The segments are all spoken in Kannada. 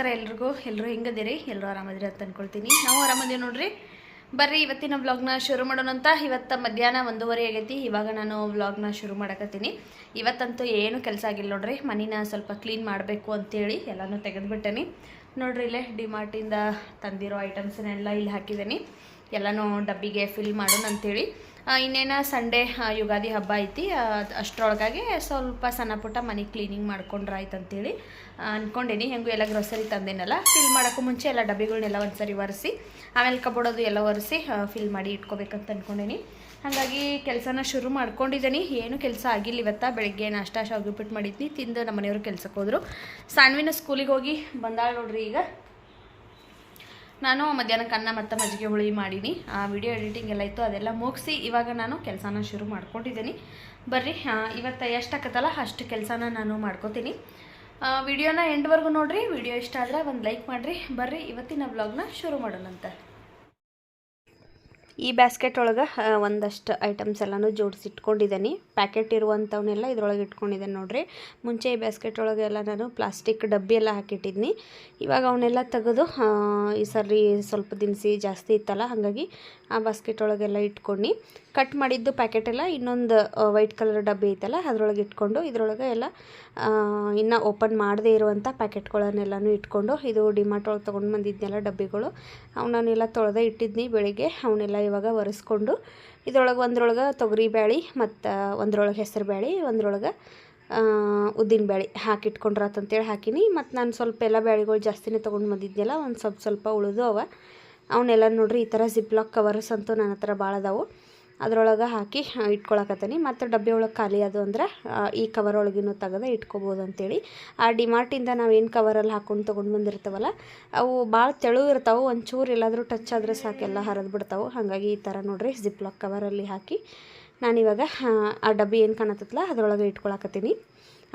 ನಮಸ್ಕಾರ ಎಲ್ರಿಗೂ. ಎಲ್ಲರೂ ಹೆಂಗದಿರಿ? ಎಲ್ಲರೂ ಆರಾಮದಿರಿ ಅಂತ ಅನ್ಕೊಳ್ತೀನಿ. ನಾವು ಆರಾಮದೀವಿ ನೋಡ್ರಿ. ಬರ್ರಿ, ಇವತ್ತಿನ ವ್ಲಾಗ್ನ ಶುರು ಮಾಡೋಣ ಅಂತ. ಇವತ್ತು ಮಧ್ಯಾಹ್ನ ಒಂದೂವರೆ ಆಗೈತಿ. ಇವಾಗ ನಾನು ವ್ಲಾಗ್ನ ಶುರು ಮಾಡಕತ್ತೀನಿ. ಇವತ್ತಂತೂ ಏನು ಕೆಲಸ ಆಗಿಲ್ಲ ನೋಡ್ರಿ. ಮನಿನ ಸ್ವಲ್ಪ ಕ್ಲೀನ್ ಮಾಡಬೇಕು ಅಂತೇಳಿ ಎಲ್ಲನೂ ತೆಗೆದುಬಿಟ್ಟೇನಿ. ನೋಡ್ರಿ ಇಲ್ಲೇ ಡಿಮಾರ್ಟಿಂದ ತಂದಿರೋ ಐಟಮ್ಸನ್ನೆಲ್ಲ ಇಲ್ಲಿ ಹಾಕಿದ್ದೀನಿ ಎಲ್ಲನೂ ಡಬ್ಬಿಗೆ ಫಿಲ್ ಮಾಡೋಣ ಅಂತೇಳಿ ಇನ್ನೇನ ಸಂಡೇ ಯುಗಾದಿ ಹಬ್ಬ ಐತಿ. ಅಷ್ಟರೊಳಗಾಗಿ ಸ್ವಲ್ಪ ಸಣ್ಣ ಪುಟ್ಟ ಮನೆ ಕ್ಲೀನಿಂಗ್ ಮಾಡ್ಕೊಂಡ್ರೆ ಆಯ್ತು ಅಂತೇಳಿ ಅಂದ್ಕೊಂಡೇನಿ ಹೆಂಗೂ ಎಲ್ಲ ಗ್ರೋಸರಿ ತಂದೇನಲ್ಲ ಫಿಲ್ ಮಾಡೋಕ್ಕೂ ಮುಂಚೆ ಎಲ್ಲ ಡಬ್ಬಿಗಳನ್ನೆಲ್ಲ ಒಂದ್ಸರಿ ಒರೆಸಿ, ಆಮೇಲೆ ಕಬೋಡೋದು ಎಲ್ಲ ಒರೆಸಿ ಫಿಲ್ ಮಾಡಿ ಇಟ್ಕೋಬೇಕಂತ ಅಂದ್ಕೊಂಡೇನಿ ಹಾಗಾಗಿ ಕೆಲಸನ ಶುರು ಮಾಡ್ಕೊಂಡಿದ್ದೀನಿ ಏನು ಕೆಲಸ ಆಗಿಲ್ಲ ಇವತ್ತ, ಬೆಳಗ್ಗೆ ನಾಷ್ಟ, ಶಾವಿಗೆ ಉಪ್ಪಿಟ್ಟು ಮಾಡಿದ್ನಿ. ತಿಂದು ನಮ್ಮ ಮನೆಯವರು ಕೆಲ್ಸಕ್ಕೆ ಹೋದರು ಸಾಣ್ವಿನ ಸ್ಕೂಲಿಗೆ ಹೋಗಿ ಬಂದಾಳ ನೋಡ್ರಿ ಈಗ. ನಾನು ಮಧ್ಯಾಹ್ನಕ್ಕೆ ಅನ್ನ ಮತ್ತು ಮಜ್ಜಿಗೆ ಹುಳಿ ಮಾಡೀನಿ. ಆ ವಿಡಿಯೋ ಎಡಿಟಿಂಗ್ ಎಲ್ಲ ಇತ್ತು, ಅದೆಲ್ಲ ಮುಗಿಸಿ ಇವಾಗ ನಾನು ಕೆಲಸನ ಶುರು ಮಾಡ್ಕೊಂಡಿದ್ದೀನಿ. ಬರ್ರಿ ಇವತ್ತು ಎಷ್ಟಾಗತ್ತಲ್ಲ ಅಷ್ಟು ಕೆಲಸನ ನಾನು ಮಾಡ್ಕೋತೀನಿ. ವಿಡಿಯೋನ ಎಂಡ್ವರೆಗೂ ನೋಡಿರಿ ವಿಡಿಯೋ ಇಷ್ಟ ಆದ್ರೆ ಒಂದು ಲೈಕ್ ಮಾಡಿರಿ. ಬರ್ರಿ, ಇವತ್ತಿನ ವ್ಲಾಗ್ನ ಶುರು ಮಾಡೋಣಂತ. ಈ ಬ್ಯಾಸ್ಕೆಟ್ ಒಳಗೆ ಒಂದಷ್ಟು ಐಟಮ್ಸ್ ಎಲ್ಲನೂ ಜೋಡಿಸಿಟ್ಕೊಂಡಿದ್ದೀನಿ ಪ್ಯಾಕೆಟ್ ಇರುವಂಥವನ್ನೆಲ್ಲ ಇದ್ರೊಳಗೆ ಇಟ್ಕೊಂಡಿದ್ದೇನೆ ನೋಡಿರಿ. ಮುಂಚೆ ಈ ಬ್ಯಾಸ್ಕೆಟ್ ಒಳಗೆ ಎಲ್ಲ ನಾನು ಪ್ಲಾಸ್ಟಿಕ್ ಡಬ್ಬಿ ಎಲ್ಲ ಹಾಕಿಟ್ಟಿದ್ನಿ. ಇವಾಗ ಅವನ್ನೆಲ್ಲ ತೆಗೆದು ಈ ಸರಿ ಸ್ವಲ್ಪ ದಿನಸಿ ಜಾಸ್ತಿ ಇತ್ತಲ್ಲ, ಹಾಗಾಗಿ ಆ ಬಾಸ್ಕೆಟ್ ಒಳಗೆಲ್ಲ ಇಟ್ಕೊಂಡು. ಕಟ್ ಮಾಡಿದ್ದು ಪ್ಯಾಕೆಟ್ ಎಲ್ಲ ಇನ್ನೊಂದು ವೈಟ್ ಕಲರ್ ಡಬ್ಬಿ ಐತಲ್ಲ, ಅದರೊಳಗೆ ಇಟ್ಕೊಂಡು ಇದರೊಳಗೆ ಎಲ್ಲ ಇನ್ನು ಓಪನ್ ಮಾಡದೇ ಇರುವಂಥ ಪ್ಯಾಕೆಟ್ಗಳನ್ನೆಲ್ಲನೂ ಇಟ್ಕೊಂಡು, ಇದು ಡಿಮಾರ್ಟ್ ಒಳಗೆ ತೊಗೊಂಡು ಬಂದಿದ್ನೆಲ್ಲ ಡಬ್ಬಿಗಳು ಅವನ್ನೆಲ್ಲ ತೊಳೆದೇ ಇಟ್ಟಿದ್ನಿ ಬೆಳಿಗ್ಗೆ. ಅವನ್ನೆಲ್ಲ ಇವಾಗ ಒರೆಸ್ಕೊಂಡು ಇದ್ರೊಳಗೆ ಒಂದ್ರೊಳಗೆ ತೊಗರಿ ಬ್ಯಾಳಿ ಮತ್ತು ಒಂದ್ರೊಳಗೆ ಹೆಸರು ಬ್ಯಾಳಿ, ಒಂದ್ರೊಳಗೆ ಉದ್ದಿನ ಬ್ಯಾಳಿ ಹಾಕಿಟ್ಕೊಂಡ್ರಾತಂತೇಳಿ ಹಾಕಿನಿ. ಮತ್ತು ನಾನು ಸ್ವಲ್ಪ ಎಲ್ಲ ಬ್ಯಾಳಿಗಳು ಜಾಸ್ತಿನೇ ತೊಗೊಂಡು ಬಂದಿದ್ದೆಲ್ಲ ಒಂದು ಸ್ವಲ್ಪ ಸ್ವಲ್ಪ ಉಳಿದು ಅವ ಅವನ್ನೆಲ್ಲ ನೋಡ್ರಿ ಈ ಥರ ಜಿಪ್ಲಾಕ್ ಕವರ್ಸ್ ಅಂತೂ ನನ್ನ ಹತ್ರ ಭಾಳ ಅದಾವು. ಅದ್ರೊಳಗೆ ಹಾಕಿ ಇಟ್ಕೊಳಕತ್ತೀನಿ. ಮತ್ತು ಡಬ್ಬಿ ಒಳಗೆ ಖಾಲಿ ಅದು ಅಂದ್ರೆ ಈ ಕವರ್ ಒಳಗಿನೂ ತೆಗೆದು ಇಟ್ಕೋಬೋದು ಅಂತೇಳಿ. ಆ ಡಿಮಾರ್ಟಿಂದ ನಾವೇನು ಕವರಲ್ಲಿ ಹಾಕೊಂಡು ತೊಗೊಂಡು ಬಂದಿರ್ತಾವಲ್ಲ, ಅವು ಭಾಳ ತೆಳು ಇರ್ತಾವೆ, ಒಂಚೂರು ಎಲ್ಲಾದರೂ ಟಚ್ ಆದರೆ ಸಾಕೆಲ್ಲ ಹರಿದು ಬಿಡ್ತಾವೆ. ಹಾಗಾಗಿ ಈ ಥರ ನೋಡ್ರಿ ಜಿಪ್ಲಾಕ್ ಕವರಲ್ಲಿ ಹಾಕಿ ನಾನಿವಾಗ ಆ ಡಬ್ಬಿ ಏನು ಕಾಣತ್ತಲ್ಲ ಅದರೊಳಗೆ ಇಟ್ಕೊಳಕತ್ತೀನಿ.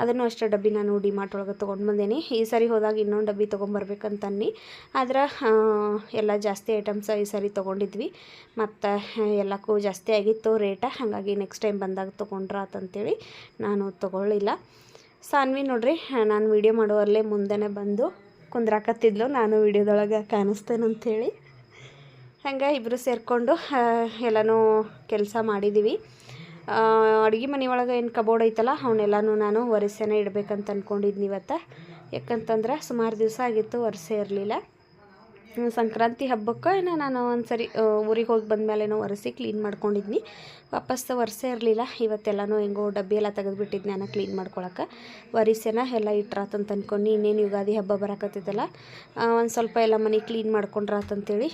ಅದನ್ನು ಅಷ್ಟೇ ಡಬ್ಬಿ ನಾನು ಡಿಮಾರ್ಟ್ ಒಳಗೆ ತೊಗೊಂಡು ಬಂದೇನಿ. ಈ ಸರಿ ಹೋದಾಗ ಇನ್ನೊಂದು ಡಬ್ಬಿ ತೊಗೊಂಬರ್ಬೇಕಂತನ್ನಿ. ಆದ್ರೆ ಎಲ್ಲ ಜಾಸ್ತಿ ಐಟಮ್ಸ್ ಈ ಸರಿ ತೊಗೊಂಡಿದ್ವಿ. ಮತ್ತು ಎಲ್ಲಕ್ಕೂ ಜಾಸ್ತಿ ಆಗಿತ್ತು ರೇಟ. ಹಾಗಾಗಿ ನೆಕ್ಸ್ಟ್ ಟೈಮ್ ಬಂದಾಗ ತೊಗೊಂಡ್ರ ಅಂತೇಳಿ ನಾನು ತೊಗೊಳ್ಳಿಲ್ಲ. ಸಾನ್ವಿ ನೋಡ್ರಿ ನಾನು ವೀಡಿಯೋ ಮಾಡೋರಲ್ಲೇ ಮುಂದೆನೇ ಬಂದು ಕುಂದ್ರಾಕತ್ತಿದ್ಲು. ನಾನು ವೀಡಿಯೋದೊಳಗೆ ಕಾಣಿಸ್ತೇನಂಥೇಳಿ ಹಂಗೆ ಇಬ್ಬರು ಸೇರಿಕೊಂಡು ಎಲ್ಲನೂ ಕೆಲಸ ಮಾಡಿದ್ದೀವಿ ಅಡುಗೆ ಮನೆ ಒಳಗೆ ಏನು ಕಬೋರ್ಡ್ ಐತಲ್ಲ ಅವನ್ನೆಲ್ಲನೂ ನಾನು ಒರೆಸೇನೆ ಇಡಬೇಕಂತ ಅಂದ್ಕೊಂಡಿದ್ನಿ ಇವತ್ತು. ಯಾಕಂತಂದ್ರೆ ಸುಮಾರು ದಿವಸ ಆಗಿತ್ತು ಒರೆಸೆ ಇರಲಿಲ್ಲ. ಸಂಕ್ರಾಂತಿ ಹಬ್ಬಕ್ಕೆ ಏನೋ ನಾನು ಒಂದು ಸರಿ ಊರಿಗೆ ಹೋಗಿ ಬಂದಮೇಲೆನೋ ಒರೆಸಿ ಕ್ಲೀನ್ ಮಾಡ್ಕೊಂಡಿದ್ನಿ. ವಾಪಸ್ ಒರೆಸೆ ಇರಲಿಲ್ಲ, ಇವತ್ತೆಲ್ಲನೂ ಹೆಂಗೋ ಡಬ್ಬಿ ಎಲ್ಲ ತೆಗೆದುಬಿಟ್ಟಿದ್ನಿ ನಾನು ಕ್ಲೀನ್ ಮಾಡ್ಕೊಳಕ್ಕೆ ಒರಿಸೇನ ಎಲ್ಲ ಇಟ್ರಾತಂತ ಅಂದ್ಕೊಂಡು ಇನ್ನೇನು ಯುಗಾದಿ ಹಬ್ಬ ಬರಕತ್ತೈತಲ್ಲ ಒಂದು ಸ್ವಲ್ಪ ಎಲ್ಲ ಮನೆ ಕ್ಲೀನ್ ಮಾಡ್ಕೊಂಡ್ರಾತಂತೇಳಿ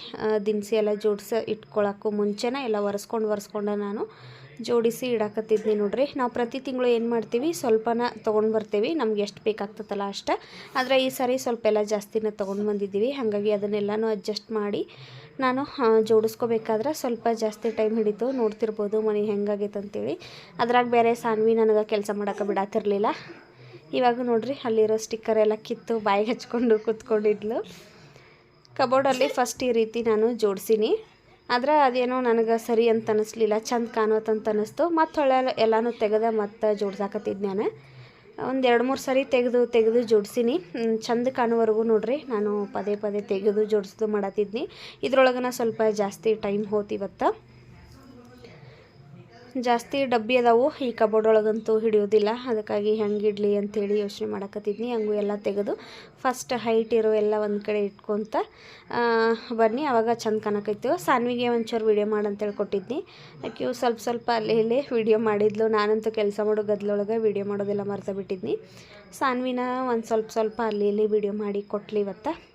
ದಿನಸಿ ಎಲ್ಲ ಜೋಡಿಸಿ ಇಟ್ಕೊಳಕ್ಕೂ ಮುಂಚೆನೇ ಎಲ್ಲ ಒರೆಸ್ಕೊಂಡು ಒರೆಸ್ಕೊಂಡೆ ನಾನು ಜೋಡಿಸಿ ಇಡಾಕತ್ತಿದ್ನಿ ನೋಡ್ರಿ. ನಾವು ಪ್ರತಿ ತಿಂಗಳು ಏನು ಮಾಡ್ತೀವಿ, ಸ್ವಲ್ಪನ ತೊಗೊಂಡು ಬರ್ತೀವಿ. ನಮ್ಗೆ ಎಷ್ಟು ಬೇಕಾಗ್ತದಲ್ಲ ಅಷ್ಟೇ. ಆದರೆ ಈ ಸಾರಿ ಸ್ವಲ್ಪ ಎಲ್ಲ ಜಾಸ್ತಿನ ತೊಗೊಂಡು ಬಂದಿದ್ದೀವಿ. ಹಾಗಾಗಿ ಅದನ್ನೆಲ್ಲನೂ ಅಡ್ಜಸ್ಟ್ ಮಾಡಿ ನಾನು ಜೋಡಿಸ್ಕೊಬೇಕಾದ್ರೆ ಸ್ವಲ್ಪ ಜಾಸ್ತಿ ಟೈಮ್ ಹಿಡಿತು. ನೋಡ್ತಿರ್ಬೋದು ಮನೆ ಹೆಂಗಾಗೈತೆ ಅಂತೇಳಿ. ಅದ್ರಾಗ ಬೇರೆ ಸಾನ್ವಿ ನನಗೆ ಕೆಲಸ ಮಾಡೋಕೆ ಬಿಡಾತಿರ್ಲಿಲ್ಲ. ಇವಾಗ ನೋಡ್ರಿ, ಅಲ್ಲಿರೋ ಸ್ಟಿಕ್ಕರ್ ಎಲ್ಲ ಕಿತ್ತು ಬಾಯಿಗೆ ಹಚ್ಕೊಂಡು ಕೂತ್ಕೊಂಡಿದ್ಲು. ಕಬೋರ್ಡಲ್ಲಿ ಫಸ್ಟ್ ಈ ರೀತಿ ನಾನು ಜೋಡಿಸೀನಿ. ಆದ್ರೆ ಅದೇನೋ ನನಗೆ ಸರಿ ಅಂತ ಅನ್ನಿಸ್ಲಿಲ್ಲ ಚಂದ ಕಾಣುತ್ತಂತ ಅನ್ನಿಸ್ತು ಮತ್ತು ಹೊಳೆ ಎಲ್ಲನೂ ತೆಗೆದ ಮತ್ತು ಜೋಡ್ಸಾಕತ್ತಿದ್ದು ನಾನು ಒಂದು ಎರಡು ಮೂರು ಸರಿ ತೆಗೆದು ತೆಗೆದು ಜೋಡಿಸೀನಿ. ಚಂದ ಕಾಣುವರೆಗೂ ನೋಡ್ರಿ, ನಾನು ಪದೇ ಪದೇ ತೆಗೆದು ಜೋಡಿಸ್ದು ಮಾಡತ್ತಿದ್ನಿ. ಇದ್ರೊಳಗನ ಸ್ವಲ್ಪ ಜಾಸ್ತಿ ಟೈಮ್ ಹೋತಿವತ್ತ ಜಾಸ್ತಿ ಡಬ್ಬಿ ಅದಾವು. ಈ ಕಬೋರ್ಡ್ ಒಳಗಂತೂ ಹಿಡಿಯೋದಿಲ್ಲ ಅದಕ್ಕಾಗಿ ಹೆಂಗೆ ಇಡಲಿ ಅಂಥೇಳಿ ಯೋಚನೆ ಮಾಡಕತ್ತಿದ್ನಿ. ಹಂಗೂ ಎಲ್ಲ ತೆಗೆದು ಫಸ್ಟ್ ಹೈಟ್ ಇರೋ ಎಲ್ಲ ಒಂದು ಕಡೆ ಇಟ್ಕೊತ ಬನ್ನಿ. ಅವಾಗ ಚಂದ ಕಾಣಕೈತು. ಸಾನ್ವಿಗೆ ಒಂಚೂರು ವೀಡಿಯೋ ಮಾಡಂತೇಳಿ ಕೊಟ್ಟಿದ್ನಿ. ಆಕೆ ಸ್ವಲ್ಪ ಸ್ವಲ್ಪ ಅಲ್ಲಿ ಇಲ್ಲಿ ವೀಡಿಯೋ ಮಾಡಿದ್ಲು. ನಾನಂತೂ ಕೆಲಸ ಮಾಡೋ ಗದ್ಲೊಳಗೆ ವೀಡಿಯೋ ಮಾಡೋದೆಲ್ಲ ಮರ್ತ ಬಿಟ್ಟಿದ್ನಿ. ಸಾನ್ವಿನ ಒಂದು ಸ್ವಲ್ಪ ಸ್ವಲ್ಪ ಅಲ್ಲಿ ಇಲ್ಲಿ ವೀಡಿಯೋ ಮಾಡಿ ಕೊಟ್ಲಿ ಇವತ್ತು.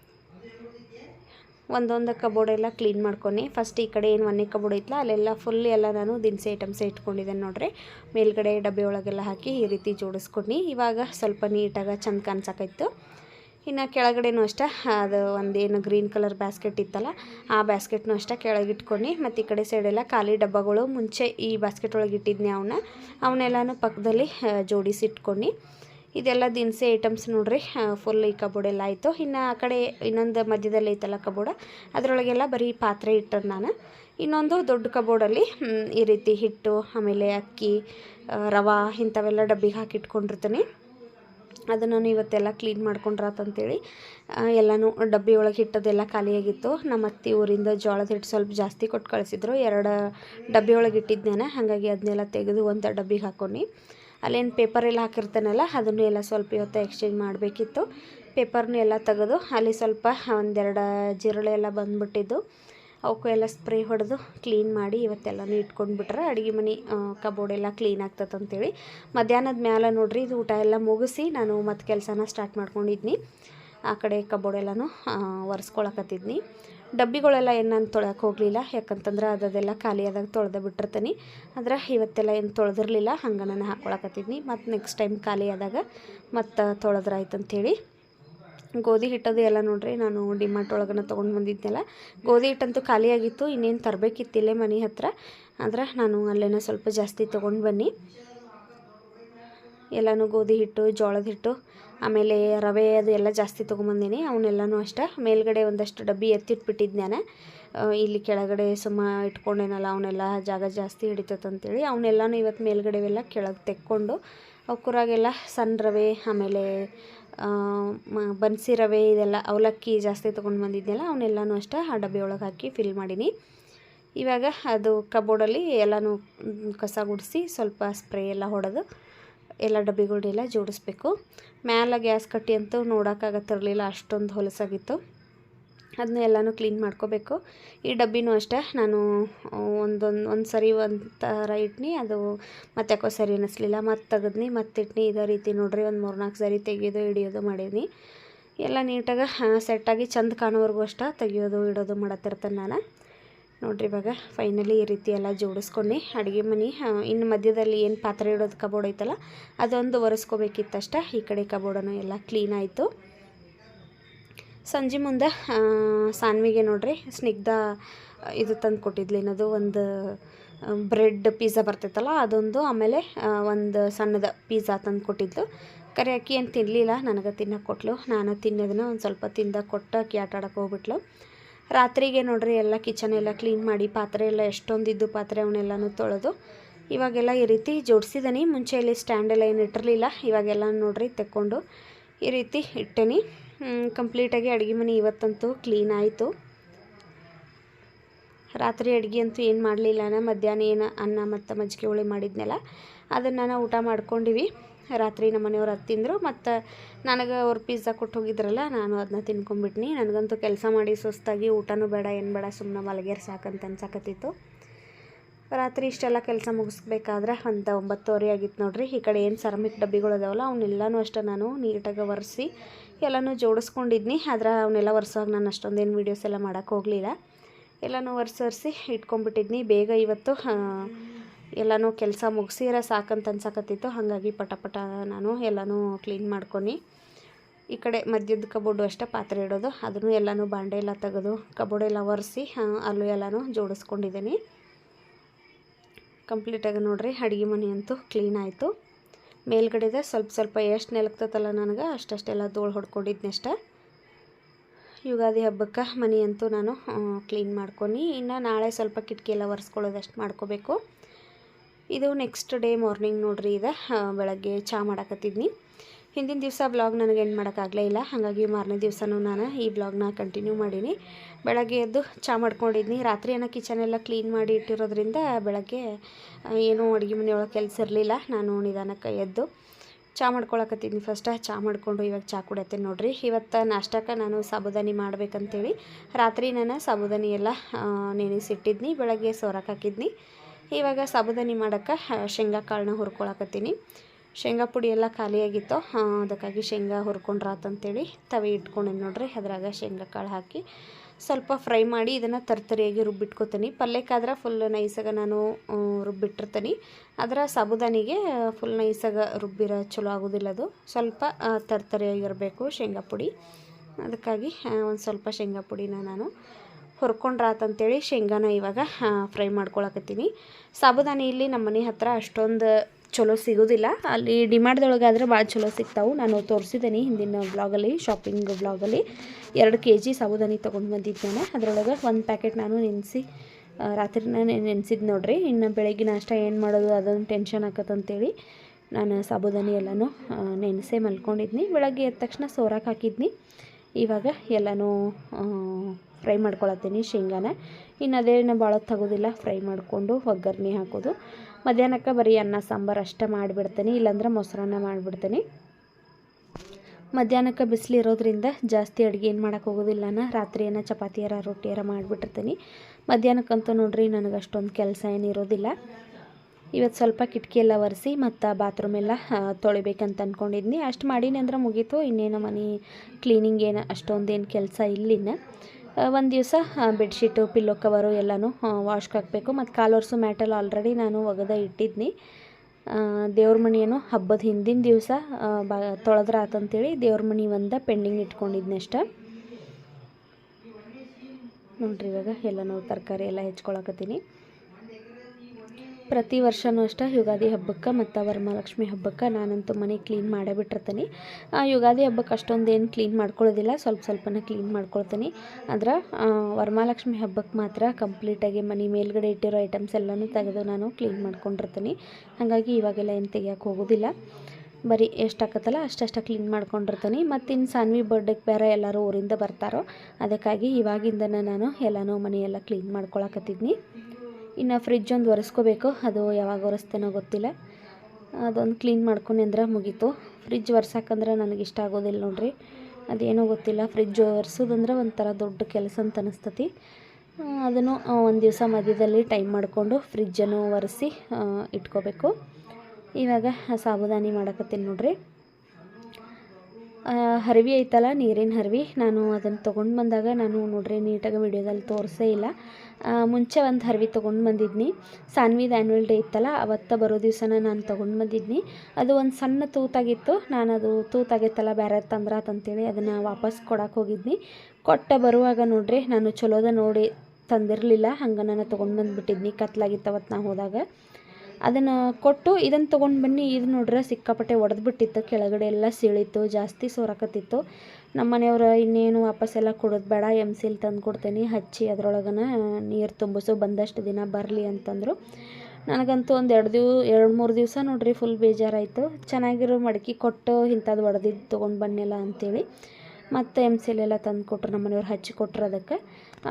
ಒಂದೊಂದು ಕಬೋರ್ಡ್ ಎಲ್ಲ ಕ್ಲೀನ್ ಮಾಡ್ಕೊಂಡು ಫಸ್ಟ್ ಈ ಕಡೆ ಏನು ಒಂದೇ ಕಬೋರ್ಡ್ ಐತಲ್ಲ ಅಲ್ಲೆಲ್ಲ ಫುಲ್ ಎಲ್ಲ ನಾನು ದಿನಸಿ ಐಟಮ್ಸ್ ಇಟ್ಕೊಂಡಿದ್ದೇನೆ ನೋಡ್ರಿ. ಮೇಲ್ಗಡೆ ಡಬ್ಬಿ ಒಳಗೆಲ್ಲ ಹಾಕಿ ಈ ರೀತಿ ಜೋಡಿಸ್ಕೊಂಡು ಇವಾಗ ಸ್ವಲ್ಪ ನೀಟಾಗಿ ಚಂದ ಕಾಣಿಸಕೈತು ಇನ್ನು ಕೆಳಗಡೆನೂ ಅಷ್ಟೇ, ಅದು ಒಂದೇನು ಗ್ರೀನ್ ಕಲರ್ ಬ್ಯಾಸ್ಕೆಟ್ ಇತ್ತಲ್ಲ, ಆ ಬ್ಯಾಸ್ಕೆಟ್ನೂ ಅಷ್ಟೇ ಕೆಳಗೆ ಇಟ್ಕೊಂಡು ಮತ್ತು ಈ ಕಡೆ ಸೈಡೆಲ್ಲ ಖಾಲಿ ಡಬ್ಬಗಳು, ಮುಂಚೆ ಈ ಬ್ಯಾಸ್ಕೆಟ್ ಒಳಗೆ ಇಟ್ಟಿದ್ನಿ ಅವನ್ನ ಅವನ್ನೆಲ್ಲನೂ ಪಕ್ಕದಲ್ಲಿ ಜೋಡಿಸಿಟ್ಕೊಂಡು ಇದೆಲ್ಲ ದಿನಸಿ ಐಟಮ್ಸ್ ನೋಡ್ರಿ. ಫುಲ್ ಈ ಕಬೋರ್ಡ್ ಎಲ್ಲ ಆಯಿತು. ಇನ್ನು ಆ ಕಡೆ ಇನ್ನೊಂದು ಮಧ್ಯದಲ್ಲಿ ಐತಲ್ಲ ಕಬೋರ್ಡ್. ಅದರೊಳಗೆಲ್ಲ ಬರೀ ಪಾತ್ರೆ ಇಟ್ಟರು ನಾನು. ಇನ್ನೊಂದು ದೊಡ್ಡ ಕಬೋರ್ಡಲ್ಲಿ ಈ ರೀತಿ ಹಿಟ್ಟು, ಆಮೇಲೆ ಅಕ್ಕಿ ರವ ಇಂಥವೆಲ್ಲ ಡಬ್ಬಿಗೆ ಹಾಕಿ ಇಟ್ಕೊಂಡಿರ್ತೀನಿ. ಅದನ್ನು ಇವತ್ತೆಲ್ಲ ಕ್ಲೀನ್ ಮಾಡ್ಕೊಂಡ್ರಾತಂತೇಳಿ ಎಲ್ಲನೂ ಡಬ್ಬಿ ಒಳಗೆ ಇಟ್ಟದೆಲ್ಲ ಖಾಲಿಯಾಗಿತ್ತು. ನಮ್ಮ ಅತ್ತಿ ಊರಿಂದ ಜೋಳದ ಹಿಟ್ಟು ಸ್ವಲ್ಪ ಜಾಸ್ತಿ ಕೊಟ್ಟು ಕಳಿಸಿದ್ರು. ಎರಡು ಡಬ್ಬಿ ಒಳಗೆ ಇಟ್ಟಿದ್ದೇನೆ ಹಾಗಾಗಿ ಅದನ್ನೆಲ್ಲ ತೆಗೆದು ಒಂದು ಡಬ್ಬಿಗೆ ಹಾಕೊಂಡು. ಅಲ್ಲೇನು ಪೇಪರೆಲ್ಲ ಹಾಕಿರ್ತಾನಲ್ಲ, ಅದನ್ನು ಎಲ್ಲ ಸ್ವಲ್ಪ ಇವತ್ತು ಎಕ್ಸ್ಚೇಂಜ್ ಮಾಡಬೇಕಿತ್ತು. ಪೇಪರ್ನೂ ಎಲ್ಲ ತೆಗೆದು ಅಲ್ಲಿ ಸ್ವಲ್ಪ ಒಂದೆರಡು ಜಿರಳೆ ಎಲ್ಲ ಬಂದುಬಿಟ್ಟಿದ್ದು. ಅವಕ್ಕೂ ಎಲ್ಲ ಸ್ಪ್ರೇ ಹೊಡೆದು ಕ್ಲೀನ್ ಮಾಡಿ ಇವತ್ತೆಲ್ಲನೂ ಇಟ್ಕೊಂಡ್ಬಿಟ್ರೆ ಅಡುಗೆ ಮನೆ ಕಬೋರ್ಡ್ ಎಲ್ಲ ಕ್ಲೀನ್ ಆಗ್ತದೆ ಅಂತೇಳಿ. ಮಧ್ಯಾಹ್ನದ ಮೇಲೆ ನೋಡ್ರಿ, ಇದು ಊಟ ಎಲ್ಲ ಮುಗಿಸಿ ನಾನು ಮತ್ತೆ ಕೆಲಸನ ಸ್ಟಾರ್ಟ್ ಮಾಡ್ಕೊಂಡಿದ್ನಿ. ಆ ಕಡೆ ಕಬೋರ್ಡ್ ಎಲ್ಲನೂ ಒರೆಸ್ಕೊಳಕತ್ತಿದ್ನಿ. ಡಬ್ಬಿಗಳೆಲ್ಲ ಏನು ನಾನು ತೊಳಕ್ಕೆ ಹೋಗಲಿಲ್ಲ. ಯಾಕಂತಂದ್ರೆ ಅದೆಲ್ಲ ಖಾಲಿ ಆದಾಗ ತೊಳೆದ ಬಿಟ್ಟಿರ್ತೀನಿ. ಆದ್ರೆ ಇವತ್ತೆಲ್ಲ ಏನು ತೊಳೆದಿರಲಿಲ್ಲ. ಹಂಗೆ ನಾನು ಹಾಕ್ಕೊಳಕತ್ತಿದ್ನಿ ಮತ್ತು ನೆಕ್ಸ್ಟ್ ಟೈಮ್ ಖಾಲಿ ಆದಾಗ ಮತ್ತು ತೊಳೆದ್ರಾಯ್ತು ಅಂಥೇಳಿ ಗೋಧಿ ಹಿಟ್ಟದು ಎಲ್ಲ ನೋಡ್ರಿ, ನಾನು ಡಿಮಾರ್ಟ್ ಒಳಗನ ತೊಗೊಂಡು ಬಂದಿದ್ದೆಲ್ಲ ಗೋಧಿ ಹಿಟ್ಟಂತೂ ಖಾಲಿಯಾಗಿತ್ತು ಇನ್ನೇನು ತರಬೇಕಿತ್ತಿಲ್ಲೇ ಮನೆ ಹತ್ರ. ಆದ್ರೆ ನಾನು ಅಲ್ಲೇನೋ ಸ್ವಲ್ಪ ಜಾಸ್ತಿ ತೊಗೊಂಡು ಬನ್ನಿ. ಎಲ್ಲನೂ ಗೋಧಿ ಹಿಟ್ಟು, ಜೋಳದ ಹಿಟ್ಟು, ಆಮೇಲೆ ರವೆ ಅದು ಎಲ್ಲ ಜಾಸ್ತಿ ತೊಗೊಂಬಂದೀನಿ. ಅವನ್ನೆಲ್ಲನೂ ಅಷ್ಟೇ. ಮೇಲ್ಗಡೆ ಒಂದಷ್ಟು ಡಬ್ಬಿ ಎತ್ತಿಟ್ಬಿಟ್ಟಿದ್ದೆ ನಾನು ಇಲ್ಲಿ ಕೆಳಗಡೆ ಸುಮ್ಮ ಇಟ್ಕೊಂಡೇನಲ್ಲ, ಅವನ್ನೆಲ್ಲ ಜಾಗ ಜಾಸ್ತಿ ಹಿಡಿತೈತಂತೇಳಿ ಅವನ್ನೆಲ್ಲನೂ ಇವತ್ತು ಮೇಲ್ಗಡೆವೆಲ್ಲ ಕೆಳಗೆ ತೆಕ್ಕೊಂಡು ಅವ್ಕೂರಾಗೆಲ್ಲ ಸಣ್ಣ ರವೆ, ಆಮೇಲೆ ಬನ್ಸಿ ರವೆ ಇದೆಲ್ಲ ಅವಲಕ್ಕಿ ಜಾಸ್ತಿ ತೊಗೊಂಡು ಬಂದಿದ್ದೆಲ್ಲ ಅವನ್ನೆಲ್ಲನೂ ಅಷ್ಟೇ ಆ ಡಬ್ಬಿ ಒಳಗೆ ಹಾಕಿ ಫಿಲ್ ಮಾಡೀನಿ. ಇವಾಗ ಅದು ಕಬೋರ್ಡಲ್ಲಿ ಎಲ್ಲನೂ ಕಸ ಗುಡಿಸಿ ಸ್ವಲ್ಪ ಸ್ಪ್ರೇ ಎಲ್ಲ ಹೊಡೆದು ಎಲ್ಲ ಡಬ್ಬಿಗಳನ್ನೆಲ್ಲ ಜೋಡಿಸ್ಬೇಕು. ಮ್ಯಾಲೆ ಗ್ಯಾಸ್ ಕಟ್ಟಿ ಅಂತೂ ನೋಡೋಕ್ಕಾಗತ್ತಿರಲಿಲ್ಲ ಅಷ್ಟೊಂದು ಹೊಲಸಾಗಿತ್ತು. ಅದನ್ನ ಎಲ್ಲನೂ ಕ್ಲೀನ್ ಮಾಡ್ಕೋಬೇಕು. ಈ ಡಬ್ಬಿನೂ ಅಷ್ಟೇ, ನಾನು ಒಂದೊಂದು ಒಂದು ಸರಿ ಒಂದು ಥರ ಇಟ್ನಿ, ಅದು ಮತ್ತೆ ಯಾಕೋ ಸರಿ ಅನ್ನಿಸ್ಲಿಲ್ಲ ಮತ್ತು ತೆಗೆದ್ನಿ ಮತ್ತೆ ಇಟ್ನಿ, ಇದೇ ರೀತಿ ನೋಡ್ರಿ, ಒಂದು ಮೂರು ನಾಲ್ಕು ಸರಿ ತೆಗೆಯೋದು, ಹಿಡಿಯೋದು ಮಾಡಿದ್ನಿ ಎಲ್ಲ ನೀಟಾಗಿ ಸೆಟ್ಟಾಗಿ ಚಂದ ಕಾಣೋವರೆಗೂ ಅಷ್ಟೇ ತೆಗಿಯೋದು ಇಡೋದು ಮಾಡತ್ತಿರ್ತಾನೆ ನಾನು. ನೋಡ್ರಿ ಇವಾಗ ಫೈನಲಿ ಈ ರೀತಿ ಎಲ್ಲ ಜೋಡಿಸ್ಕೊಂಡು ಅಡುಗೆ ಮನೆ ಇನ್ನು ಮಧ್ಯದಲ್ಲಿ ಏನು ಪಾತ್ರೆ ಇಡೋದು ಕಬೋರ್ಡ್ ಐತಲ್ಲ, ಅದೊಂದು ಒರೆಸ್ಕೋಬೇಕಿತ್ತಷ್ಟ. ಈ ಕಡೆ ಕಬೋರ್ಡನ್ನು ಎಲ್ಲ ಕ್ಲೀನ್ ಆಯಿತು. ಸಂಜೆ ಮುಂದೆ ಸಾನ್ವಿಗೆ ನೋಡ್ರಿ, ಸ್ನಿಗ್ಧ ಇದು ತಂದು ಕೊಟ್ಟಿದ್ಲು. ಏನದು, ಒಂದು ಬ್ರೆಡ್ ಪಿಜ್ಜಾ ಬರ್ತೈತಲ್ಲ, ಅದೊಂದು, ಆಮೇಲೆ ಒಂದು ಸಣ್ಣದ ಪಿಜ್ಜಾ ತಂದು ಕೊಟ್ಟಿದ್ದು ಕರೆ ಅಕ್ಕಿ ಏನು ತಿನ್ನಲಿಲ್ಲ ನನಗೆ ತಿನ್ನಕ್ಕೆ ಕೊಟ್ಲು. ನಾನು ತಿನ್ನೋದನ್ನ ಒಂದು ಸ್ವಲ್ಪ ತಿಂದ ಕೊಟ್ಟು ಅಕ್ಕಿ ಆಟ ಹೋಗ್ಬಿಟ್ಲು. ರಾತ್ರಿಗೆ ನೋಡ್ರಿ ಎಲ್ಲ ಕಿಚನ್ ಎಲ್ಲ ಕ್ಲೀನ್ ಮಾಡಿ, ಪಾತ್ರೆ ಎಲ್ಲ ಎಷ್ಟೊಂದಿದ್ದು ಪಾತ್ರೆ ಅವನ್ನೆಲ್ಲನೂ ತೊಳೆದು, ಇವಾಗೆಲ್ಲ ಈ ರೀತಿ ಜೋಡಿಸಿದ್ದೀನಿ ಮುಂಚೆ ಇಲ್ಲಿ ಸ್ಟ್ಯಾಂಡೆಲ್ಲ ಏನು ಇಟ್ಟಿರಲಿಲ್ಲ, ಇವಾಗೆಲ್ಲ ನೋಡ್ರಿ ತೆಕ್ಕೊಂಡು ಈ ರೀತಿ ಇಟ್ಟೇನಿ. ಕಂಪ್ಲೀಟಾಗಿ ಅಡುಗೆ ಮನೆ ಇವತ್ತಂತೂ ಕ್ಲೀನ್ ಆಯಿತು. ರಾತ್ರಿ ಅಡುಗೆ ಅಂತೂ ಏನು ಮಾಡಲಿಲ್ಲ ಮಧ್ಯಾಹ್ನ ಏನು ಅನ್ನ ಮತ್ತು ಮಜ್ಜಿಗೆ ಹುಳಿ ಮಾಡಿದ್ನಲ್ಲ, ಅದನ್ನು ನಾವು ಊಟ ಮಾಡ್ಕೊಂಡಿವಿ. ರಾತ್ರಿ ನಮ್ಮ ಮನೆಯವ್ರು ಅದು ತಿಂದರು, ಮತ್ತು ನನಗೆ ಅವ್ರು ಪಿಜ್ಜಾ ಕೊಟ್ಟು ಹೋಗಿದ್ರಲ್ಲ, ನಾನು ಅದನ್ನ ತಿನ್ಕೊಂಬಿಟ್ನಿ. ನನಗಂತೂ ಕೆಲಸ ಮಾಡಿ ಸುಸ್ತಾಗಿ ಊಟನೂ ಬೇಡ, ಏನು ಬೇಡ ಸುಮ್ಮನೆ ಮಲಗೇರ್ ಸಾಕಂತ ಅನ್ಸಕತ್ತಿತ್ತು. ರಾತ್ರಿ ಇಷ್ಟೆಲ್ಲ ಕೆಲಸ ಮುಗಿಸ್ಬೇಕಾದ್ರೆ ಅಂತ ಒಂಬತ್ತುವರೆ ಆಗಿತ್ತು ನೋಡ್ರಿ. ಈ ಕಡೆ ಏನು ಸರಮಿಕ್ ಡಬ್ಬಿಗಳು ಅದಾವಲ್ಲ ಅವನ್ನೆಲ್ಲನೂ ಅಷ್ಟೇ ನಾನು ನೀಟಾಗಿ ಒರೆಸಿ ಎಲ್ಲನೂ ಜೋಡಿಸ್ಕೊಂಡಿದ್ನಿ. ಆದ್ರೆ ಅವನ್ನೆಲ್ಲ ಒರೆಸೋಗಿ ನಾನು ಅಷ್ಟೊಂದೇನು ವೀಡಿಯೋಸ್ ಎಲ್ಲ ಮಾಡೋಕ್ಕೆ ಹೋಗಲಿಲ್ಲ. ಎಲ್ಲನೂ ಒರೆಸೊರೆಸಿ ಇಟ್ಕೊಂಡ್ಬಿಟ್ಟಿದ್ನಿ. ಬೇಗ ಇವತ್ತು ಎಲ್ಲನೂ ಕೆಲಸ ಮುಗಿಸಿರ ಸಾಕಂತ ಅನ್ಸಕತ್ತಿತ್ತು. ಹಾಗಾಗಿ ಪಟಪಟ ಪಟ ನಾನು ಎಲ್ಲನೂ ಕ್ಲೀನ್ ಮಾಡ್ಕೊಂಡು ಈ ಕಡೆ ಮಧ್ಯದ ಕಬೋರ್ಡು ಅಷ್ಟೇ ಪಾತ್ರೆ ಇಡೋದು. ಅದನ್ನು ಎಲ್ಲನೂ ಬಾಂಡೆ ಎಲ್ಲ ತೆಗೆದು ಕಬೋರ್ಡ್ ಎಲ್ಲ ಒರೆಸಿ ಅಲ್ಲೂ ಎಲ್ಲನೂ ಜೋಡಿಸ್ಕೊಂಡಿದ್ದೀನಿ ಕಂಪ್ಲೀಟಾಗಿ ನೋಡಿರಿ, ಅಡುಗೆ ಮನೆ ಅಂತೂ ಕ್ಲೀನ್ ಆಯಿತು. ಮೇಲ್ಗಡೆದ ಸ್ವಲ್ಪ ಸ್ವಲ್ಪ ಎಷ್ಟು ನೆಲಕ್ತತಲ್ಲ ನನಗೆ, ಅಷ್ಟಷ್ಟೆಲ್ಲ ಧೂಳು ಹೊಡ್ಕೊಂಡಿದ್ನಷ್ಟ ಯುಗಾದಿ ಹಬ್ಬಕ್ಕೆ ಮನೆಯಂತೂ ನಾನು ಕ್ಲೀನ್ ಮಾಡ್ಕೊಂಡು ಇನ್ನು ನಾಳೆ ಸ್ವಲ್ಪ ಕಿಟಕಿ ಎಲ್ಲ ಒರೆಸ್ಕೊಳ್ಳೋದಷ್ಟು ಮಾಡ್ಕೋಬೇಕು. ಇದು ನೆಕ್ಸ್ಟ್ ಡೇ ಮಾರ್ನಿಂಗ್ ನೋಡ್ರಿ ಇದು. ಬೆಳಗ್ಗೆ ಚಹಾ ಮಾಡಕತ್ತಿದ್ನಿ. ಹಿಂದಿನ ದಿವಸ ಬ್ಲಾಗ್ ನನಗೆ ಏನು ಮಾಡೋಕ್ಕಾಗಲೇ ಇಲ್ಲ. ಹಾಗಾಗಿ ಮಾರನೇ ದಿವಸನೂ ನಾನು ಈ ಬ್ಲಾಗ್ನ ಕಂಟಿನ್ಯೂ ಮಾಡೀನಿ. ಬೆಳಗ್ಗೆ ಎದ್ದು ಚಹಾ ಮಾಡ್ಕೊಂಡಿದ್ನಿ. ರಾತ್ರಿ ಏನೋ ಕಿಚನ್ ಎಲ್ಲ ಕ್ಲೀನ್ ಮಾಡಿ ಇಟ್ಟಿರೋದ್ರಿಂದ ಬೆಳಗ್ಗೆ ಏನೂ ಅಡುಗೆ ಮನೆಯೊಳಗೆ ಕೆಲಸ ಇರಲಿಲ್ಲ. ನಾನು ನಿಧಾನಕ್ಕೆ ಎದ್ದು ಚಹಾ ಮಾಡ್ಕೊಳಕತ್ತಿದ್ನಿ. ಫಸ್ಟ್ ಚಹಾ ಮಾಡಿಕೊಂಡು ಇವಾಗ ಚಹಾ ಕುಡಿಯತ್ತೆ ನೋಡ್ರಿ. ಇವತ್ತು ನಾಷ್ಟಕ್ಕೆ ನಾನು ಸಾಬುದಾನಿ ಮಾಡ್ಬೇಕಂತೇಳಿ. ರಾತ್ರಿ ನಾನು ಸಾಬುದಾನಿ ಎಲ್ಲ ನೆನೆಸಿಟ್ಟಿದ್ನಿ. ಬೆಳಗ್ಗೆ ಸೋರಕ್ಕೆ ಹಾಕಿದ್ನಿ. ಇವಾಗ ಸಾಬುದಾನಿ ಮಾಡೋಕ್ಕೆ ಶೇಂಗಾ ಕಾಳನ್ನ ಹುರ್ಕೊಳಕತ್ತೀನಿ. ಶೇಂಗಾ ಪುಡಿ ಎಲ್ಲ ಖಾಲಿಯಾಗಿತ್ತು. ಅದಕ್ಕಾಗಿ ಶೇಂಗಾ ಹುರ್ಕೊಂಡ್ರಾತಂತೇಳಿ ತವೆ ಇಟ್ಕೊಂಡಿದ್ದು ನೋಡ್ರಿ. ಅದ್ರಾಗ ಶೇಂಗಾ ಕಾಳು ಹಾಕಿ ಸ್ವಲ್ಪ ಫ್ರೈ ಮಾಡಿ ಇದನ್ನು ತರ್ತರಿಯಾಗಿ ರುಬ್ಬಿಟ್ಕೊತೀನಿ. ಪಲ್ಯಕ್ಕಾದ್ರೆ ಫುಲ್ ನೈಸಾಗ ನಾನು ರುಬ್ಬಿಟ್ಟಿರ್ತೀನಿ. ಅದರ ಸಾಬುದಾನಿಗೆ ಫುಲ್ ನೈಸಾಗ ರುಬ್ಬಿರೋ ಚಲೋ ಆಗೋದಿಲ್ಲ ಅದು. ಸ್ವಲ್ಪ ತರ್ತರಿಯಾಗಿರಬೇಕು ಶೇಂಗಾ ಪುಡಿ. ಅದಕ್ಕಾಗಿ ಒಂದು ಸ್ವಲ್ಪ ಶೇಂಗಾ ಪುಡಿನ ನಾನು ಹುರ್ಕೊಂಡ್ರಾತಂತೇಳಿ ಶೇಂಗಾನ ಇವಾಗ ಫ್ರೈ ಮಾಡ್ಕೊಳಕತ್ತೀನಿ. ಸಾಬುದಾನಿ ಇಲ್ಲಿ ನಮ್ಮ ಮನೆ ಹತ್ರ ಅಷ್ಟೊಂದು ಚಲೋ ಸಿಗೋದಿಲ್ಲ. ಅಲ್ಲಿ ಡಿಮಾರ್ಟ್ದೊಳಗಾದ್ರೆ ಭಾಳ ಚಲೋ ಸಿಗ್ತಾವೆ. ನಾನು ತೋರಿಸಿದ್ದೀನಿ ಹಿಂದಿನ ಬ್ಲಾಗಲ್ಲಿ ಶಾಪಿಂಗ್ ಬ್ಲಾಗಲ್ಲಿ ಎರಡು ಕೆ ಜಿ ಸಾಬುದಾನಿ ತೊಗೊಂಡು ಬಂದಿದ್ದೇನೆ ಅದರೊಳಗೆ ಒಂದು ಪ್ಯಾಕೆಟ್ ನಾನು ನೆನೆಸಿ ರಾತ್ರಿ ನಾನು ನೆನೆಸಿದ್ದು ನೋಡ್ರಿ. ಇನ್ನು ಬೆಳಗ್ಗೆ ನಾಷ್ಟ ಏನು ಮಾಡೋದು ಅದೊಂದು ಟೆನ್ಷನ್ ಆಕತ್ತಂತೇಳಿ ನಾನು ಸಾಬುದಾನಿ ಎಲ್ಲನೂ ನೆನೆಸೇ ಮಲ್ಕೊಂಡಿದ್ನಿ. ಬೆಳಗ್ಗೆ ಎದ್ದ ತಕ್ಷಣ ಸೋರಕ್ಕೆ ಹಾಕಿದ್ನಿ. ಇವಾಗ ಎಲ್ಲನೂ ಫ್ರೈ ಮಾಡ್ಕೊಳತ್ತೀನಿ ಶೇಂಗಾನ. ಇನ್ನು ಅದೇನು ಭಾಳ ತಗೋದಿಲ್ಲ ಫ್ರೈ ಮಾಡಿಕೊಂಡು ಒಗ್ಗರ್ಣೆ ಹಾಕೋದು. ಮಧ್ಯಾಹ್ನಕ್ಕೆ ಬರೀ ಅನ್ನ, ಸಾಂಬಾರು ಅಷ್ಟೇ ಮಾಡಿಬಿಡ್ತೀನಿ, ಇಲ್ಲಾಂದ್ರೆ ಮೊಸರನ್ನ ಮಾಡಿಬಿಡ್ತೀನಿ. ಮಧ್ಯಾಹ್ನಕ್ಕೆ ಬಿಸಿಲು ಇರೋದ್ರಿಂದ ಜಾಸ್ತಿ ಅಡುಗೆ ಏನು ಮಾಡೋಕೆ ಹೋಗೋದಿಲ್ಲ ನಾ ರಾತ್ರಿ ಏನೋ ಚಪಾತಿಯಾರ, ರೊಟ್ಟಿಯಾರ ಮಾಡಿಬಿಟ್ಟಿರ್ತೀನಿ. ಮಧ್ಯಾಹ್ನಕ್ಕಂತೂ ನೋಡ್ರಿ ನನಗೆ ಅಷ್ಟೊಂದು ಕೆಲಸ ಏನು ಇರೋದಿಲ್ಲ. ಇವತ್ತು ಸ್ವಲ್ಪ ಕಿಟಕಿ ಎಲ್ಲ ಒರೆಸಿ ಮತ್ತು ಬಾತ್ರೂಮ್ ಎಲ್ಲ ತೊಳಿಬೇಕಂತ ಅಂದ್ಕೊಂಡಿದ್ನಿ ಅಷ್ಟು ಮಾಡೀನಿ ಅಂದ್ರೆ ಮುಗೀತು, ಇನ್ನೇನು ಮನೆ ಕ್ಲೀನಿಂಗ್ ಏನು ಅಷ್ಟೊಂದೇನು ಕೆಲಸ ಇಲ್ಲಿನ. ಒಂದು ದಿವಸ ಬೆಡ್ಶೀಟು ಪಿಲ್ಲೋ ಕವರು ಎಲ್ಲನೂ ವಾಶ್ಗೆ ಹಾಕಬೇಕು. ಮತ್ತು ಕಾಲೊರ್ಸು ಮ್ಯಾಟಲ್ಲಿ ಆಲ್ರೆಡಿ ನಾನು ಒಗೆದ ಇಟ್ಟಿದ್ನಿ. ದೇವ್ರ ಮಣಿಯನ್ನು ಹಬ್ಬದ ಹಿಂದಿನ ದಿವಸ ಬಾ, ತೊಳೆದ್ರೆ ಆತಂತೇಳಿ ದೇವ್ರ ಮಣಿ ಒಂದು ಪೆಂಡಿಂಗ್ ಇಟ್ಕೊಂಡಿದ್ನಿ ಅಷ್ಟ. ನೋಡ್ರಿ ಇವಾಗ ಎಲ್ಲ ತರಕಾರಿ ಎಲ್ಲ ಹೆಚ್ಕೊಳಕತ್ತೀನಿ. ಪ್ರತಿ ವರ್ಷವೂ ಅಷ್ಟೇ ಯುಗಾದಿ ಹಬ್ಬಕ್ಕೆ ಮತ್ತು ವರಮಹಾಲಕ್ಷ್ಮಿ ಹಬ್ಬಕ್ಕೆ ನಾನಂತೂ ಮನೆ ಕ್ಲೀನ್ ಮಾಡೇ ಬಿಟ್ಟಿರ್ತೀನಿ ಯುಗಾದಿ ಹಬ್ಬಕ್ಕೆ ಅಷ್ಟೊಂದೇನು ಕ್ಲೀನ್ ಮಾಡ್ಕೊಳ್ಳೋದಿಲ್ಲ. ಸ್ವಲ್ಪ ಸ್ವಲ್ಪನೇ ಕ್ಲೀನ್ ಮಾಡ್ಕೊಳ್ತೀನಿ. ಆದ್ರೆ ವರಮಹಾಲಕ್ಷ್ಮಿ ಹಬ್ಬಕ್ಕೆ ಮಾತ್ರ ಕಂಪ್ಲೀಟಾಗಿ ಮನೆ ಮೇಲ್ಗಡೆ ಇಟ್ಟಿರೋ ಐಟಮ್ಸ್ ಎಲ್ಲನೂ ತೆಗೆದು ನಾನು ಕ್ಲೀನ್ ಮಾಡ್ಕೊಂಡಿರ್ತೀನಿ. ಹಾಗಾಗಿ ಇವಾಗೆಲ್ಲ ಏನು ತೆಗಿಯೋಕೆ ಹೋಗೋದಿಲ್ಲ. ಬರೀ ಎಷ್ಟಾಗತ್ತಲ್ಲ ಅಷ್ಟಷ್ಟು ಕ್ಲೀನ್ ಮಾಡ್ಕೊಂಡಿರ್ತೀನಿ. ಮತ್ತು ಇನ್ನು ಸಾನ್ವಿ ಬರ್ಡೇಗೆ ಬೇರೆ ಎಲ್ಲರೂ ಊರಿಂದ ಬರ್ತಾರೋ, ಅದಕ್ಕಾಗಿ ಇವಾಗಿಂದನೇ ನಾನು ಎಲ್ಲನೂ ಮನೆಯೆಲ್ಲ ಕ್ಲೀನ್ ಮಾಡ್ಕೊಳಕತ್ತಿದ್ನಿ. ಇನ್ನು ಫ್ರಿಜ್ ಒಂದು ಒರೆಸ್ಕೋಬೇಕು. ಅದು ಯಾವಾಗ ಒರೆಸ್ತೇನೋ ಗೊತ್ತಿಲ್ಲ. ಅದೊಂದು ಕ್ಲೀನ್ ಮಾಡ್ಕೊಂಡು ಅಂದ್ರೆ ಮುಗೀತು. ಫ್ರಿಜ್ ಒರೆಸಾಕಂದ್ರೆ ನನಗೆ ಇಷ್ಟ ಆಗೋದಿಲ್ಲ ನೋಡ್ರಿ. ಅದೇನೋ ಗೊತ್ತಿಲ್ಲ. ಫ್ರಿಜ್ ಒರೆಸೋದಂದ್ರೆ ಒಂಥರ ದೊಡ್ಡ ಕೆಲಸ ಅಂತ ಅನಿಸ್ತತಿ. ಅದನ್ನು ಒಂದು ದಿವಸ ಮಧ್ಯದಲ್ಲಿ ಟೈಮ್ ಮಾಡಿಕೊಂಡು ಫ್ರಿಜ್ಜನ್ನು ಒರೆಸಿ ಇಟ್ಕೋಬೇಕು. ಇವಾಗ ಸಾಬುದಾನಿ ಮಾಡಕತ್ತೀನಿ ನೋಡ್ರಿ. ಹರವಿ ಐತಲ್ಲ, ನೀರಿನ ಹರಿವಿ. ನಾನು ಅದನ್ನು ತೊಗೊಂಡು ಬಂದಾಗ ನಾನು ನೋಡ್ರಿ ನೀಟಾಗಿ ವಿಡಿಯೋದಲ್ಲಿ ತೋರಿಸೇ ಇಲ್ಲ. ಮುಂಚೆ ಒಂದು ಹರವಿ ತೊಗೊಂಡು ಬಂದಿದ್ನಿ. ಸಾನ್ವಿದ ಆ್ಯನ್ಯುವಲ್ ಡೇ ಇತ್ತಲ್ಲ, ಅವತ್ತ ಬರೋ ದಿವಸನ ನಾನು ತೊಗೊಂಡು ಬಂದಿದ್ನಿ. ಅದು ಒಂದು ಸಣ್ಣ ತೂತಾಗಿತ್ತು. ನಾನು ಅದು ತೂತಾಗಿತ್ತಲ್ಲ ಬೇರೆ ತಂದ್ರಾತಂತೇಳಿ ಅದನ್ನು ವಾಪಸ್ ಕೊಡಕ್ಕೆ ಹೋಗಿದ್ನಿ. ಕೊಟ್ಟ ಬರುವಾಗ ನೋಡ್ರಿ, ನಾನು ಚಲೋದ ನೋಡಿ ತಂದಿರಲಿಲ್ಲ. ಹಂಗೆ ನಾನು ತೊಗೊಂಡು ಬಂದುಬಿಟ್ಟಿದ್ನಿ. ಕತ್ಲಾಗಿತ್ತು ಅವತ್ತು ನಾ ಹೋದಾಗ. ಅದನ್ನು ಕೊಟ್ಟು ಇದನ್ನು ತೊಗೊಂಡು ಬನ್ನಿ. ಇದು ನೋಡ್ರೆ ಸಿಕ್ಕಾಪಟ್ಟೆ ಒಡೆದ್ಬಿಟ್ಟಿತ್ತು. ಕೆಳಗಡೆ ಎಲ್ಲ ಸೀಳಿತ್ತು ಜಾಸ್ತಿ ಸೋರಾಕತ್ತಿತ್ತು. ನಮ್ಮ ಮನೆಯವ್ರು ಇನ್ನೇನು ವಾಪಸ್ಸೆಲ್ಲ ಕೊಡೋದು ಬೇಡ. ಎಂ ಸಿಲ್ ತಂದು ಕೊಡ್ತೀನಿ. ಹಚ್ಚಿ ಅದ್ರೊಳಗನ ನೀರು ತುಂಬಿಸು. ಬಂದಷ್ಟು ದಿನ ಬರಲಿ ಅಂತಂದರು. ನನಗಂತೂ ಒಂದು ಎರಡು ದಿವ್, ಎರಡು ಮೂರು ದಿವಸ ನೋಡ್ರಿ ಫುಲ್ ಬೇಜಾರಾಯಿತು. ಚೆನ್ನಾಗಿರೋ ಮಡಕಿ ಕೊಟ್ಟು ಇಂಥದ್ದು ಒಡೆದಿದ್ದು ತೊಗೊಂಡು ಬನ್ನಿಲ್ಲ ಅಂತೇಳಿ. ಮತ್ತು ಎಂ ಸಿಲ್ ಎಲ್ಲ ತಂದು ಕೊಟ್ರು. ನಮ್ಮ ಮನೆಯವ್ರು ಹಚ್ಚಿ ಕೊಟ್ರು ಅದಕ್ಕೆ.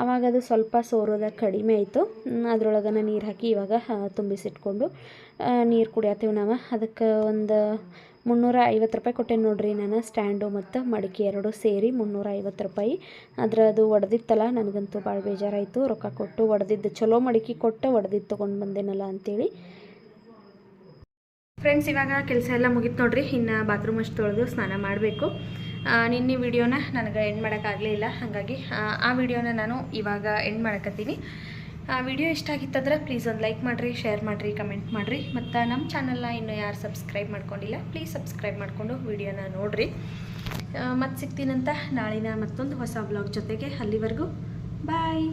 ಆವಾಗ ಅದು ಸ್ವಲ್ಪ ಸೋರೋದ ಕಡಿಮೆ ಆಯಿತು. ಅದರೊಳಗನ ನೀರು ಹಾಕಿ ಇವಾಗ ತುಂಬಿಸಿಟ್ಕೊಂಡು ನೀರು ಕುಡಿಯತ್ತೀವಿ ನಾವು. ಅದಕ್ಕೆ ಒಂದು ಮುನ್ನೂರ ಐವತ್ತು ರೂಪಾಯಿ ಕೊಟ್ಟೆ ನೋಡ್ರಿ ನಾನು ಸ್ಟ್ಯಾಂಡು ಮತ್ತು ಮಡಿಕೆ ಎರಡು ಸೇರಿ ಮುನ್ನೂರ ಐವತ್ತು ರೂಪಾಯಿ. ಆದರೆ ಅದು ಒಡೆದಿತ್ತಲ್ಲ ನನಗಂತೂ ಭಾಳ ಬೇಜಾರಾಯಿತು. ರೊಕ್ಕ ಕೊಟ್ಟು ಒಡೆದಿದ್ದು, ಚಲೋ ಮಡಿಕೆ ಕೊಟ್ಟು ಒಡೆದಿದ್ದು ತೊಗೊಂಡು ಬಂದೇನಲ್ಲ ಅಂತೇಳಿ. ಫ್ರೆಂಡ್ಸ್ ಇವಾಗ ಕೆಲಸ ಎಲ್ಲ ಮುಗೀತು ನೋಡ್ರಿ. ಇನ್ನು ಬಾತ್ರೂಮ್ ಅಷ್ಟು ತೊಳೆದು ಸ್ನಾನ ಮಾಡಬೇಕು. ನಿನ್ನೆ ವಿಡಿಯೋನ ನನಗೆ ಎಂಡ್ ಮಾಡೋಕ್ಕಾಗಲಿಲ್ಲ ಹಾಗಾಗಿ ಆ, ವಿಡಿಯೋನ ನಾನು ಇವಾಗ ಎಂಡ್ ಮಾಡಕತ್ತೀನಿ. ಆ ವಿಡಿಯೋ ಇಷ್ಟ ಆಗಿತ್ತಂದ್ರೆ ಪ್ಲೀಸ್ ಒಂದು ಲೈಕ್ ಮಾಡಿರಿ ಶೇರ್ ಮಾಡಿರಿ ಕಮೆಂಟ್ ಮಾಡಿರಿ. ಮತ್ತು ನಮ್ಮ ಚಾನಲ್ನ ಇನ್ನೂ ಯಾರು ಸಬ್ಸ್ಕ್ರೈಬ್ ಮಾಡ್ಕೊಂಡಿಲ್ಲ ಪ್ಲೀಸ್ ಸಬ್ಸ್ಕ್ರೈಬ್ ಮಾಡಿಕೊಂಡು ವಿಡಿಯೋನ ನೋಡಿರಿ. ಮತ್ತು ಸಿಗ್ತೀನಂತ ನಾಳಿನ ಮತ್ತೊಂದು ಹೊಸ ಬ್ಲಾಗ್ ಜೊತೆಗೆ ಅಲ್ಲಿವರೆಗೂ. ಬಾಯ್